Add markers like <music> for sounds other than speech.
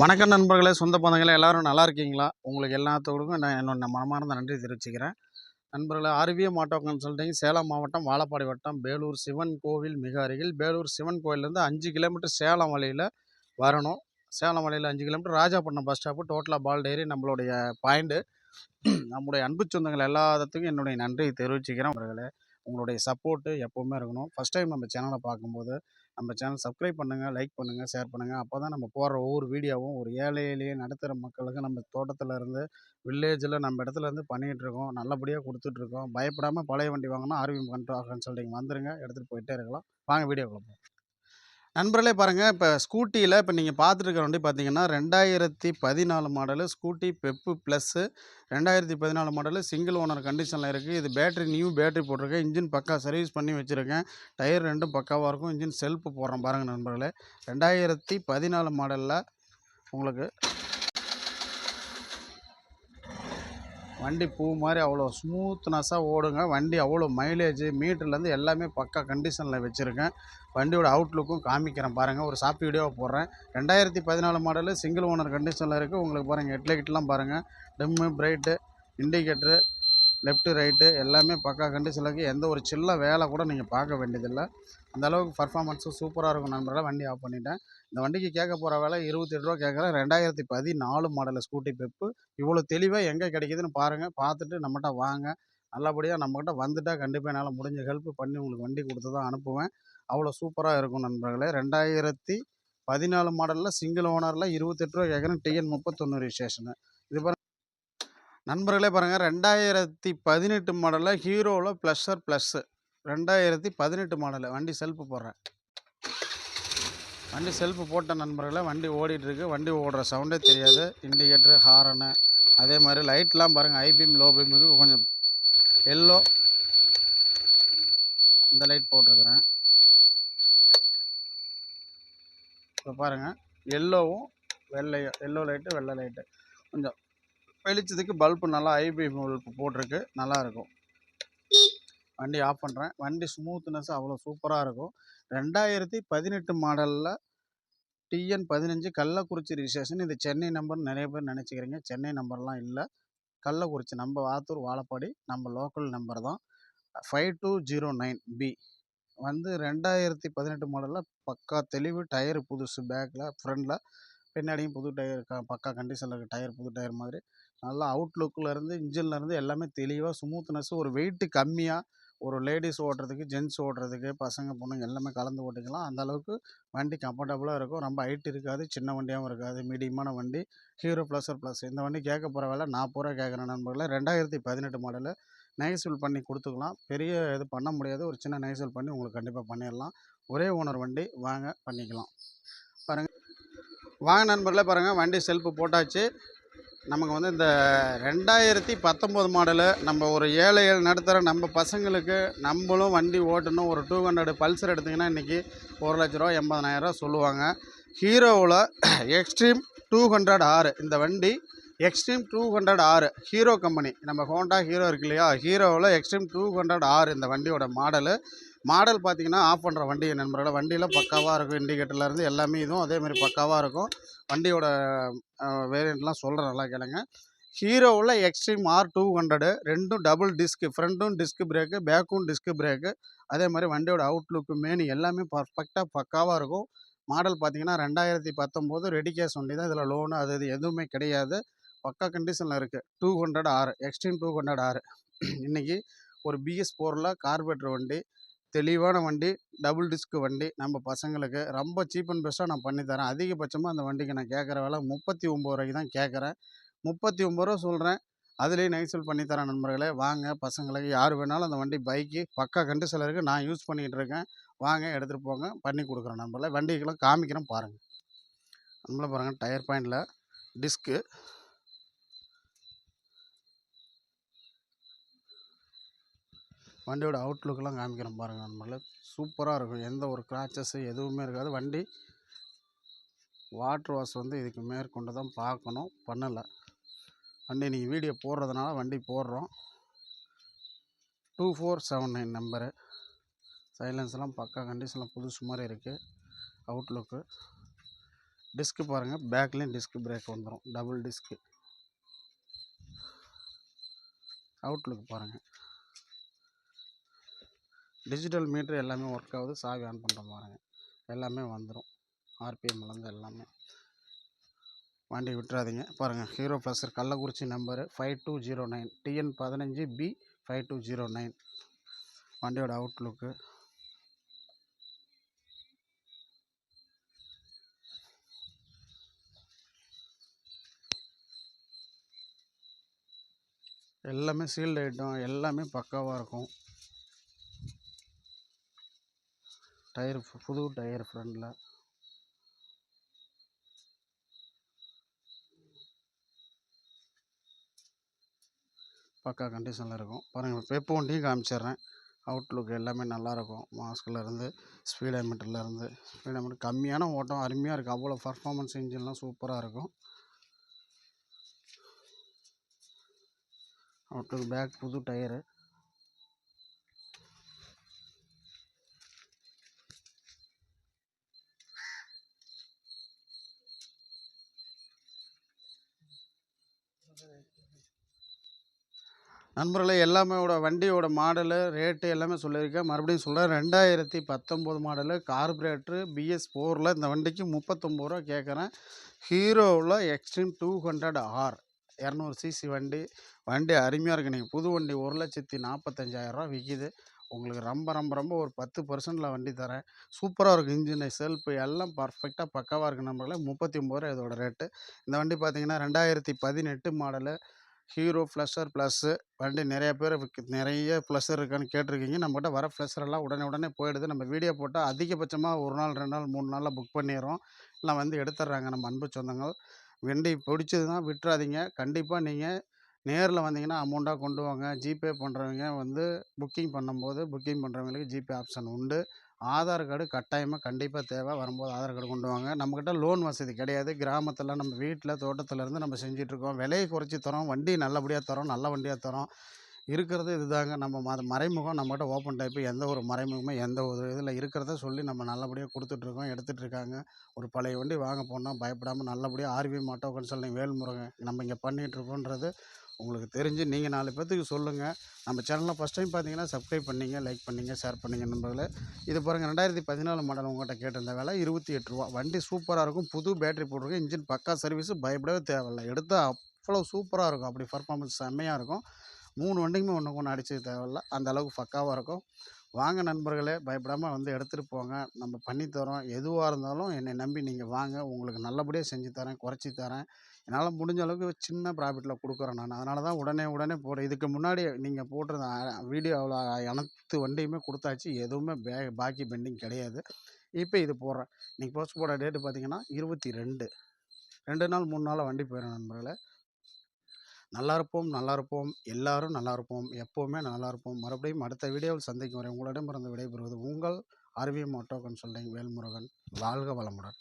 வணக்கம் நண்பர்களே சொந்த பந்தங்களே எல்லாரும் நல்லா இருக்கீங்களா? உங்களுக்கு எல்லாத்துக்கும் நான் என்னோட மனமார்ந்த நன்றி தெரிவிச்சுக்கிறேன். நண்பர்களே ஆர்விஎம் ஆட்டோ கன்சல்டிங் சேலம் மாவட்டம் வாழப்பாடி வட்டம் பேலூர் சிவன் கோவில் மிக அருகில். பேலூர் சிவன் கோயிலேருந்து அஞ்சு கிலோமீட்டர் சேலம் வழியில் வரணும். சேலம் வழியில் அஞ்சு கிலோமீட்டர் ராஜாப்பட்டினம் பஸ் ஸ்டாப்பு டோட்டலாக பால் டேரி நம்மளுடைய பாயிண்ட்டு நம்முடைய அன்பு சொந்தங்கள் எல்லாத்துக்கும் என்னுடைய நன்றி தெரிவிச்சுக்கிறேன். அவர்களே உங்களுடைய சப்போர்ட்டு எப்போவுமே இருக்கணும். ஃபஸ்ட் டைம் நம்ம சேனலை பார்க்கும்போது நம்ம சேனல் சப்ஸ்கிரைப் பண்ணுங்கள் லைக் பண்ணுங்கள் ஷேர் பண்ணுங்கள் அப்போ தான் நம்ம போடுற ஒவ்வொரு வீடியோவும் ஒரு ஏழை எளிய நடுத்தர மக்களுக்கு நம்ம தோட்டத்தில் இருந்து வில்லேஜில் நம்ம இடத்துல இருந்து பண்ணிகிட்ருக்கோம் நல்லபடியாக கொடுத்துட்ருக்கோம் பயப்படாமல் பழைய வண்டி வாங்கினா ஆர்விஎம் கண்ட்ரோ கன்சல்டிங் வந்துருங்க எடுத்துகிட்டு போயிட்டே இருக்கலாம். வாங்க வீடியோக்குள்ள கொடுப்போம் நண்பர்களே பாருங்கள் இப்போ ஸ்கூட்டியில் இப்போ நீங்கள் பார்த்துட்டு வண்டி பார்த்தீங்கன்னா ரெண்டாயிரத்தி பதினாலு மாடலு ஸ்கூட்டி பெப்பு ப்ளஸ்ஸு ரெண்டாயிரத்தி பதினாலு மாடலு சிங்கிள் ஓனர் கண்டிஷனில் இருக்குது இது பேட்டரி நியூ பேட்டரி போட்டிருக்கேன். இன்ஜின் பக்கா சர்வீஸ் பண்ணி வச்சுருக்கேன். டயர் ரெண்டும் பக்காவாக இருக்கும். இன்ஜின் செல்ஃபு போடுறேன் பாருங்கள் நண்பர்களே. ரெண்டாயிரத்தி பதினாலு மாடலில் உங்களுக்கு வண்டி பூ மாதிரி அவ்வளோ ஸ்மூத்னஸாக ஓடுங்க. வண்டி அவ்வளோ மைலேஜ் மீட்டர்லேருந்து எல்லாமே பக்கா கண்டிஷனில் வச்சுருக்கேன். வண்டியோட அவுட்லுக்கும் காமிக்கிறேன் பாருங்கள் ஒரு சாப்பி வீடியோவை போடுறேன். ரெண்டாயிரத்தி பதினாலு மாடலு சிங்கிள் ஓனர் கண்டிஷனில் இருக்குது உங்களுக்கு பாருங்கள் ஹெட்லைட்லாம் பாருங்கள் dim bright indicator left right எல்லாமே பக்கா கண்டிஷனில் எந்த ஒரு சில்ல வேலை கூட நீங்கள் பார்க்க வேண்டியதில்லை. அந்த அளவுக்கு பர்ஃபார்மன்ஸும் சூப்பராக இருக்கும் நண்பர்களாக வண்டி ஆஃப் பண்ணிட்டேன். இந்த வண்டிக்கு கேட்க போகிற வேலை இருபத்தெட்டு ரூபா கேட்குறேன். ரெண்டாயிரத்தி பதினாலு மாடல் ஸ்கூட்டி பெப்பு இவ்வளோ தெளிவாக எங்கே கிடைக்குதுன்னு பாருங்கள் பார்த்துட்டு நம்மகிட்ட வாங்க. நல்லபடியாக நம்மக்கிட்ட வந்துட்டால் கண்டிப்பாக என்னால் முடிஞ்ச ஹெல்ப் பண்ணி உங்களுக்கு வண்டி கொடுத்து தான் அனுப்புவேன். அவ்வளோ சூப்பராக இருக்கும் நண்பர்களே. ரெண்டாயிரத்தி பதினாலு மாடலில் சிங்கிள் ஓனரில் இருபத்தெட்டு ரூபா கேட்குறேன். டிஎன் முப்பத்தொன்று ரிஜிஸ்ட்ரேஷனு இது நண்பர்களே பாருங்கள் ரெண்டாயிரத்தி பதினெட்டு மாடலில் ஹீரோவில் ப்ளஸ்ஸர் ப்ளஸ்ஸு ரெண்டாயிரத்தி பதினெட்டு மாடலு வண்டி செல்ஃபு போடுறேன். வண்டி செல்ஃபு போட்ட நண்பர்களே வண்டி ஓடிட்டுருக்கு. வண்டி ஓடுற சவுண்டே தெரியாது. இண்டிகேட்ரு ஹாரனு அதே மாதிரி லைட்லாம் பாருங்கள் ஐபீம் லோ பீமுக்கு கொஞ்சம் எல்லோ இந்த லைட் போட்டிருக்கிறேன். இப்போ பாருங்கள் எல்லோவும் வெள்ளையும் எல்லோ லைட்டு வெள்ளை லைட்டு கொஞ்சம் வெளிச்சத்துக்கு பல்பு நல்லா ஐபி பல்பு போட்டிருக்கு. நல்லாயிருக்கும். வண்டி ஆஃப் பண்ணுறேன் வண்டி ஸ்மூத்னஸ் அவ்வளோ சூப்பராக இருக்கும். ரெண்டாயிரத்தி பதினெட்டு மாடலில் டிஎன் பதினஞ்சு கள்ளக்குறிச்சி ரிஜிஸ்ட்ரேஷன் இது சென்னை நம்பர் நிறைய பேர் நினச்சிக்கிறீங்க. சென்னை நம்பர்லாம் இல்லை. கள்ளக்குறிச்சி நம்ம ஆத்தூர் வாழப்பாடி நம்ம லோக்கல் நம்பர் தான். Five two zero nine B வந்து ரெண்டாயிரத்தி பதினெட்டு மாடலில் பக்கா தெளிவு டயரு புதுசு பேக்கில் ஃப்ரண்டில் பின்னாடியும் புது டயர் க பக்கா கண்டிஷனில் இருக்க. டயர் புது டயர் மாதிரி. நல்லா அவுட்லுக்கில் இருந்து எல்லாமே தெளிவாக ஸ்மூத்னஸ் ஒரு வெயிட்டு கம்மியாக ஒரு லேடிஸ் ஓட்டுறதுக்கு ஜென்ஸ் ஓட்டுறதுக்கு பசங்க பொண்ணுங்க எல்லாமே கலந்து ஓட்டிக்கலாம். அந்த அளவுக்கு வண்டி கம்ஃபர்டபுளாக இருக்கும். ரொம்ப ஹைட் இருக்காது சின்ன வண்டியாகவும் இருக்காது மீடியமான வண்டி. ஹீரோ ப்ளஸர் ப்ளஸ் இந்த வண்டி கேட்க போகிற வேலை நாற்பது ரூபா கேட்குறேன் நண்பர்களே. ரெண்டாயிரத்தி பதினெட்டு மாடலு நைசல் பண்ணி கொடுத்துக்கலாம். பெரிய இது பண்ண முடியாது. ஒரு சின்ன நைசூல் பண்ணி உங்களுக்கு கண்டிப்பாக பண்ணிடலாம். ஒரே ஓனர் வண்டி. வாங்க பண்ணிக்கலாம். பாருங்கள் வாங்க நண்பர்களே பாருங்கள் வண்டி செல்ஃபு போட்டாச்சு. நமக்கு வந்து இந்த ரெண்டாயிரத்தி பத்தொம்போது மாடலு நம்ம ஒரு ஏழை ஏழு நடத்துகிற நம்ம பசங்களுக்கு நம்மளும் வண்டி ஓட்டணும் ஒரு டூ ஹண்ட்ரட் பல்சர் எடுத்திங்கன்னா இன்றைக்கி ஒரு லட்ச ரூபா எண்பதனாயிரரூவா சொல்லுவாங்க. ஹீரோவில் எக்ஸ்ட்ரீம் <clears throat> டூ ஹண்ட்ரட் ஆறு இந்த வண்டி எக்ஸ்ட்ரீம் டூ ஹண்ட்ரட் ஆறு ஹீரோ கம்பெனி. நம்ம ஹோண்டா ஹீரோ இருக்கு இல்லையா? ஹீரோவில் எக்ஸ்ட்ரீம் டூ ஹண்ட்ரட் ஆறு இந்த வண்டியோட மாடலு. மாடல் பார்த்தீங்கன்னா ஆஃப் பண்ணுற வண்டி நண்பர்களோட வண்டியில் பக்காவாக இருக்கும். இண்டிகேட்டர்லேருந்து எல்லாமே இதுவும் அதேமாதிரி பக்காவாக இருக்கும். வண்டியோட வேரியண்ட்லாம் சொல்கிறேன் நல்லா கேளுங்க. ஹீரோவில் எக்ஸ்ட்ரீம் ஆர் டூ ஹண்ட்ரடு ரெண்டும் டபுள் டிஸ்க்கு ஃப்ரண்ட்டும் டிஸ்க் பிரேக்கு பேக்கும் டிஸ்க் பிரேக்கு அதே மாதிரி வண்டியோட அவுட்லுக்கு மெயின் எல்லாமே பர்ஃபெக்டாக பக்காவாக இருக்கும். மாடல் பார்த்தீங்கன்னா ரெண்டாயிரத்தி பத்தொம்போது ரெடி கேஷ் வண்டி தான். இதில் லோனு அது இது எதுவுமே கிடையாது. பக்கா கண்டிஷனில் இருக்குது டூ ஹண்ட்ரட் ஆறு எக்ஸ்ட்ரீம் டூ ஹண்ட்ரட் ஆறு இன்றைக்கி ஒரு பிஎஸ் ஃபோரில் கார்பரேட்டர் வண்டி. தெளிவான வண்டி டபுள் டிஸ்க் வண்டி நம்ம பசங்களுக்கு ரொம்ப சீப் அண்ட் பெஸ்ட்டாக நான் பண்ணித்தரேன் அதிகபட்சமாக அந்த வண்டிக்கு நான் கேட்குற விலை முப்பத்தி ஒம்பது ரூபாய்க்கு தான் கேட்குறேன். முப்பத்தி ஒம்பது ரூபா சொல்கிறேன் அதுலேயும் நைசல் பண்ணித்தரேன் நண்பர்களே. வாங்க பசங்களுக்கு யார் வேணாலும் அந்த வண்டி பைக்கு பக்கா கண்டிஷனில் இருக்குது நான் யூஸ் பண்ணிக்கிட்டு இருக்கேன். வாங்க எடுத்துகிட்டு போங்க பண்ணி கொடுக்குறேன் நண்பர்களே. வண்டிக்கெல்லாம் காமிக்கிறேன் பாருங்கள் நம்மள பாருங்கள் டயர் பாயிண்டில் டிஸ்க்கு வண்டியோட அவுட்லுக்கெல்லாம் காமிக்கிறேன் பாருங்கள் நண்பர்களே. சூப்பராக இருக்கும். எந்த ஒரு கிராச்சஸ்ஸு எதுவுமே இருக்காது. வண்டி வாட்ரு வாஷ் வந்து இதுக்கு மேற்கொண்டு தான் பார்க்கணும். பண்ணலை. வண்டி நீங்கள் வீடியோ போடுறதுனால வண்டி போடுறோம். Two four seven nine number. சைலன்ஸ்லாம் பக்கா கண்டிஷனில் புதுசு மாதிரி இருக்குது அவுட்லுக்கு டிஸ்க்கு பாருங்கள் பேக்லேயும் டிஸ்க் பிரேக் வந்துடும் டபுள் டிஸ்க்கு அவுட்லுக் பாருங்கள் டிஜிட்டல் மீட்ரு எல்லாமே ஒர்க் ஆகுது. சாவி ஆன் பண்ணுற பாருங்கள் எல்லாமே வந்துடும் ஆர்பிஎம்லேருந்து எல்லாமே. வண்டி விட்டுறாதீங்க. பாருங்கள் Hero Pleasure Kallakurichi number five two zero nine TN பதினஞ்சு B five two zero nine வண்டியோட அவுட்லுக்கு எல்லாமே சீல்டு ஐட்டம் எல்லாமே பக்காவாக இருக்கும். டயர் புது டயர் ஃப்ரண்டில். பக்கா கண்டிஷனில் இருக்கும். பாருங்கள் பெப்பு வண்டியும் காமிச்சிடுறேன். அவுட்லுக் எல்லாமே நல்லாயிருக்கும். மாஸ்க்லேருந்து ஸ்பீடாமீட்டர்லேருந்து ஸ்பீடாமீட்டர் கம்மியான ஓட்டம் அருமையாக இருக்குது அவ்வளோ பர்ஃபார்மன்ஸ் இன்ஜின்லாம் சூப்பராக இருக்கும். அவுட்லுக் பேக் புது டயரு. நண்பர்களே எல்லாமேவோட வண்டியோட மாடலு ரேட்டு எல்லாமே சொல்லியிருக்கேன். மறுபடியும் சொல்கிறேன் ரெண்டாயிரத்தி பத்தொம்போது மாடலு கார்பரேட்ரு பிஎஸ் ஃபோரில் இந்த வண்டிக்கு முப்பத்தொம்பது ரூபா கேட்குறேன். ஹீரோவில் எக்ஸ்ட்ரீம் டூ ஹண்ட்ரட் ஆர் இரநூறு சிசி வண்டி. வண்டி அருமையாக இருக்குது நீங்கள் புது வண்டி ஒரு லட்சத்தி நாற்பத்தஞ்சாயிரரூவா விற்கிது உங்களுக்கு ரொம்ப ரொம்ப ரொம்ப ஒரு பத்து பர்சன்டில் வண்டி தரேன். சூப்பராக இருக்கும் இன்ஜினு செல்ஃபு எல்லாம் பர்ஃபெக்டாக பக்காவாக இருக்குது நம்மள முப்பத்தி ஒம்பது ரூபா இதோட ரேட்டு. இந்த வண்டி பார்த்தீங்கன்னா ரெண்டாயிரத்தி பதினெட்டு மாடலு. ஹீரோ ஃப்ளஷர் ப்ளஸ்ஸு வண்டி நிறைய பேர் நிறைய ப்ளஸர் இருக்கான்னு கேட்டிருக்கீங்க. நம்மகிட்ட வர ஃப்ளஷரெல்லாம் உடனே உடனே போயிடுது. நம்ம வீடியோ போட்டால் அதிகபட்சமாக ஒரு நாள் ரெண்டு நாள் மூணு நாளில் புக் பண்ணிடுறோம். எல்லாம் வந்து எடுத்துடுறாங்க நம்ம அன்பு சொந்தங்கள். வண்டி பிடிச்சதுன்னா விட்டுறாதீங்க. கண்டிப்பாக நீங்கள் நேரில் வந்தீங்கன்னா அமௌண்ட்டாக கொண்டு வாங்க. ஜிபே பண்ணுறவங்க வந்து புக்கிங் பண்ணும்போது புக்கிங் பண்ணுறவங்களுக்கு ஜிபே ஆப்ஷன் உண்டு. ஆதார் கார்டு கட்டாயமாக கண்டிப்பாக தேவை. வரும்போது ஆதார் கார்டு கொண்டு வாங்க. நம்மக்கிட்ட லோன் வசதி கிடையாது. கிராமத்தில் நம்ம வீட்டில் தோட்டத்தில் இருந்து நம்ம செஞ்சிட்ருக்கோம் விலையை குறைச்சி தரோம் வண்டி நல்லபடியாக தரோம் நல்ல வண்டியாக தரோம் இருக்கிறது இதுதாங்க. நம்ம ம மறைமுகம் நம்மகிட்ட ஓப்பன் டைப்பு எந்த ஒரு மறைமுகமே எந்த ஒரு இதில் இருக்கிறத சொல்லி நம்ம நல்லபடியாக கொடுத்துட்ருக்கோம் எடுத்துகிட்டு இருக்காங்க. ஒரு பழைய வண்டி வாங்க போனால் பயப்படாமல் நல்லபடியாக ஆர்வி மாட்டோ கன்சல்டிங் வேல்முருகன் நம்ம இங்கே பண்ணிகிட்ருக்கோன்றது உங்களுக்கு தெரிஞ்சு நீங்கள் நாலு பேர்த்துக்கு சொல்லுங்கள் நம்ம சேனலில் ஃபஸ்ட் டைம் பார்த்தீங்கன்னா சப்ஸ்கிரைப் பண்ணிங்க லைக் பண்ணிங்க ஷேர் பண்ணிங்க நண்பர்களே. இது பாருங்கள் ரெண்டாயிரத்தி பதினாலு மாடல் உங்கள்கிட்ட கேட்டிருந்த வேலை இருபத்தி எட்டு ரூபா. வண்டி சூப்பராக இருக்கும் புது பேட்டரி போட்டிருக்கு இன்ஜின் பக்கா சர்வீஸு பயப்படவே தேவையில்லை. எடுத்தால் அவ்வளோ சூப்பராக இருக்கும். அப்படி பர்ஃபார்மன்ஸ் செம்மையாக இருக்கும். மூணு வண்டிக்குமே ஒன்று ஒன்று அடிச்சது தேவையில்ல. அந்த அளவுக்கு பக்காவாக இருக்கும். வாங்க நண்பர்களே பயப்படாமல் வந்து எடுத்துகிட்டு போங்க. நம்ம பண்ணித்தரோம் எதுவாக இருந்தாலும் என்னை நம்பி நீங்கள் வாங்க. உங்களுக்கு நல்லபடியாக செஞ்சு தரேன் குறைச்சி தரேன். என்னால் முடிஞ்ச அளவுக்கு சின்ன ப்ராஃபிட்டில் கொடுக்குறேன் நான். அதனால தான் உடனே உடனே போடுறேன் இதுக்கு முன்னாடி நீங்கள் போட்டிருந்த வீடியோவில் அனைத்து வண்டியுமே கொடுத்தாச்சு. எதுவுமே பே பாக்கி பெண்டிங் கிடையாது. இப்போ இது போடுறேன். இன்றைக்கி போஸ்ட் போட டேட்டு பார்த்தீங்கன்னா இருபத்தி ரெண்டு. ரெண்டு நாள் மூணு நாள் வண்டி போயிடும் நண்பர்களே. நல்லா இருப்போம் நல்லா இருப்போம். எல்லாரும் நல்லா இருப்போம். எப்போவுமே நல்லா இருப்போம். மறுபடியும் அடுத்த வீடியோவில் சந்திக்கும் வரை உங்களிடமிருந்து விடைபெறுவது உங்கள் ஆர்விஎம் ஆட்டோ கன்சல்டிங் வேல்முருகன். வாழ்க வளமுடன்.